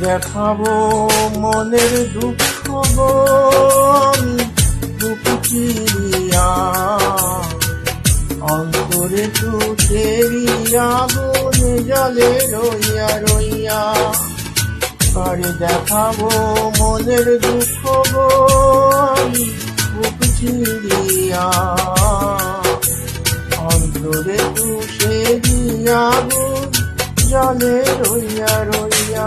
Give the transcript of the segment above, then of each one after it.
দেখাবো, মনের দুঃখ অন্তরে তুষেরি আগুন জলে রইয়া রইয়া। করে দেখাবো, মনের দুঃখ গো আমি বুক চিরিয়া অন্তরে তুষেরি আগুন জলে রইয়া রইয়া।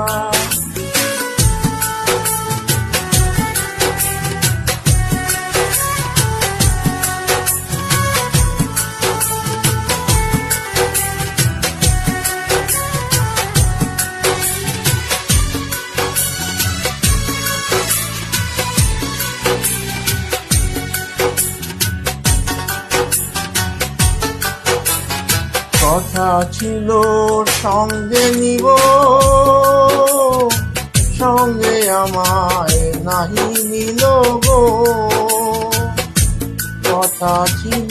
কথা ছিল, সঙ্গে নিব। সঙ্গে আমায় নাহি নিল গো। কথা ছিল,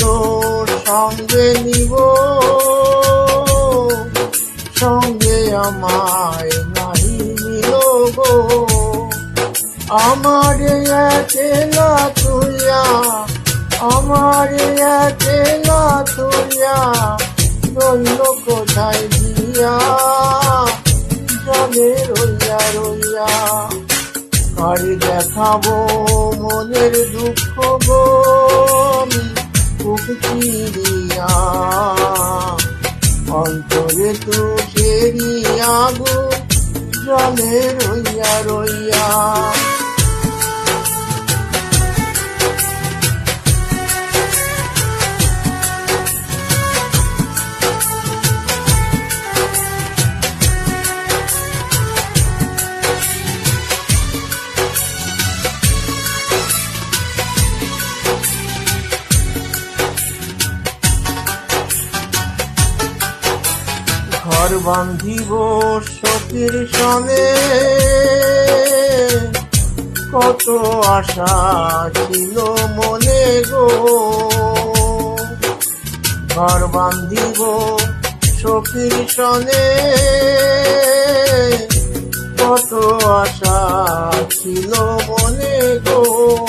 সঙ্গে নিব। সঙ্গে আমায় নাহি নিল গো। আমার তুইয়া আমার তুইয়া রইল কোথায় দিয়া, জলে রইয়া রইয়া কারে দেখাবো মনের দুঃখ গো? আমি চিরিয়া অন্তরে তু সেরি আগুন জলে রইয়া রইয়া ঘর বান্ধিব সখীর সনে। কত আশা ছিল মনে গো। ঘর বান্ধিব সখীর সনে। কত আশা ছিল মনে গো।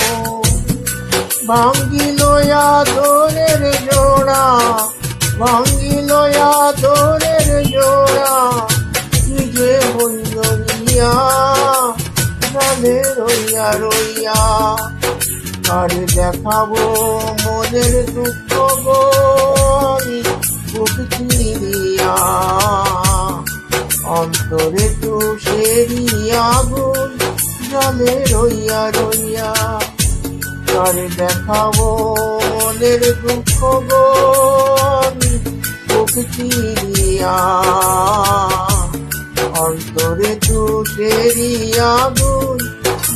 ভাঙ্গিল আদরের জোড়া, ভাঙ্গিল জানে রইয়া রইয়া। আরে দেখাবো মনের দুঃখ গো অন্তরে তো সেরি আগুন, জলে রইয়া রইয়া। করে দেখাবো মনের দুঃখ গো আমি অন্তরে বুল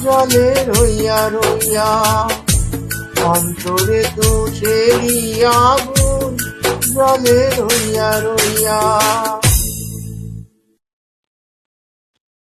জলে রইয়া রইয়া। অন্তরে তো সেরিয়া বুল জলে রইয়া রইয়া।